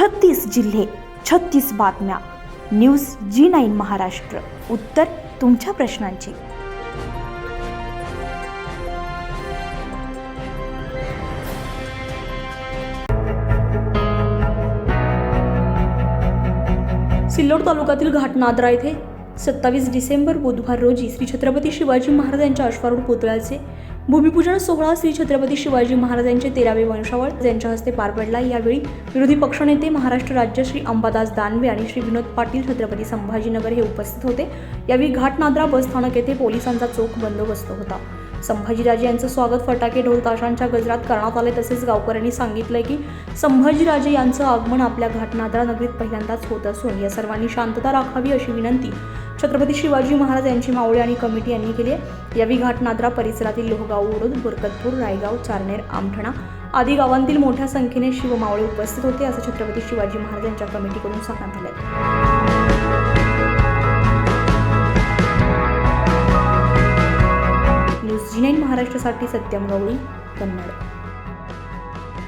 छत्तीस जिल्हे छत्तीस बातम्या. News G nine Maharashtra. उत्तर तुमच्या प्रश्नांची. सिल्लोड तालुक्यातील घाटनादरा येथे सत्तावीस डिसेंबर बुधवार रोजी श्री छत्रपती शिवाजी महाराज यांच्या अश्वारूढ पुतळ्याचे भूमिपूजन सोहळा श्री छत्रपती शिवाजी महाराज यांचे तेरावे वंशावळ यांच्या हस्ते पार पडला. यावेळी विरोधी पक्षनेते महाराष्ट्र राज्य श्री अंबादास दानवे आणि श्री विनोद पाटील छत्रपती संभाजीनगर हे उपस्थित होते. यावेळी घाटनादरा बसस्थानक येथे पोलिसांचा चोख बंदोबस्त होता. संभाजीराजे यांचं स्वागत फटाके ढोल ताशांच्या गजरात करण्यात आले तसेच गावकऱ्यांनी सांगितलंय की संभाजीराजे यांचं आगमन आपल्या घाटनादरा नगरीत पहिल्यांदाच होत असून या सर्वांनी शांतता राखावी अशी विनंती छत्रपती शिवाजी महाराज यांची मावळे आणि कमिटी यांनी केली आहे. यावेळी घाटनादरा परिसरातील लोहगाव उडूद बरकतपूर रायगाव चारनेर आमठणा आदी गावांतील मोठ्या संख्येने शिवमावळे उपस्थित होते असं छत्रपती शिवाजी महाराज यांच्या कमिटीकडून सांगण्यात आलंय. जी नाईन महाराष्ट्रासाठी सत्यम गवळी कन्नड